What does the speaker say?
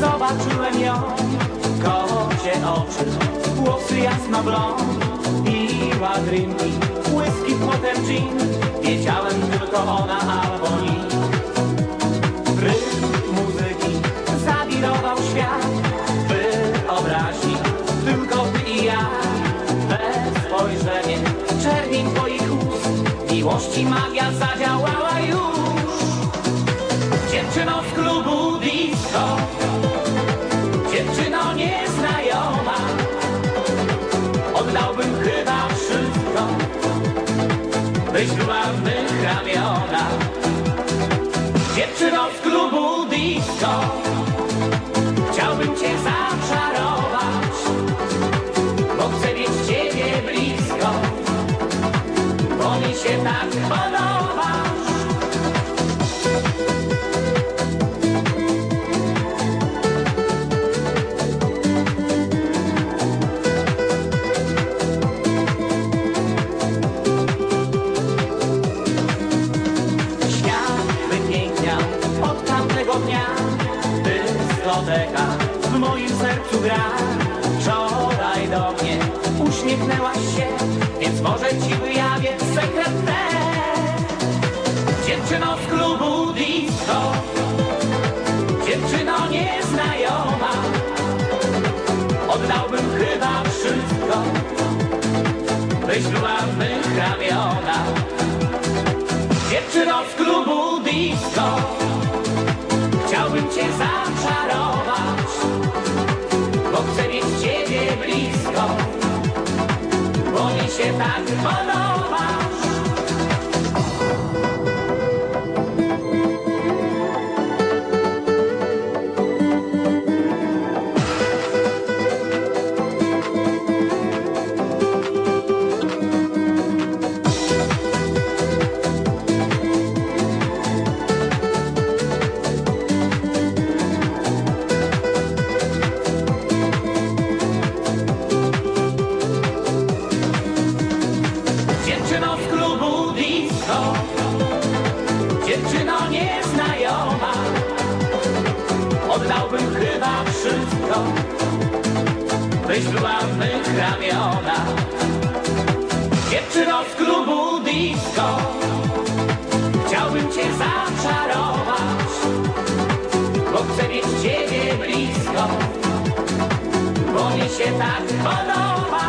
zobaczyłem ją. Kocie oczy, włosy jasno blond. Piła drinki, whisky, potem gin. Wiedziałem tylko ona albo nikt. Rytm muzyki zawirował świat. Wyobraźni, tylko ty i ja. Bez spojrzenie, czerwień twoich ust. Miłości magia zadziałała już Dziewczyno z klubu disco. Dziewczyno nieznajoma. Oddałbym chyba wszystko. Byś była w mych ramionach Dziewczyno z klubu disco. Chciałbym cię zaczarować Bo chcę mieć ciebie blisko. Bo mi się tak gra Wczoraj do mnie. Uśmiechnęłaś się Więc może ci wyjawię sekret ten. Dziewczyno z klubu disco Dziewczyno nieznajoma. Oddałbym chyba wszystko Byś była w mych ramionach Dziewczyno z klubu disco Chciałbym cię zaczarować mi Dziewczyno nieznajoma. Oddałbym chyba wszystko Byś była w mych ramionach. Dziewczyno z klubu disco Chciałbym cię zaczarować Bo chcę mieć ciebie blisko Bo mi się tak podoba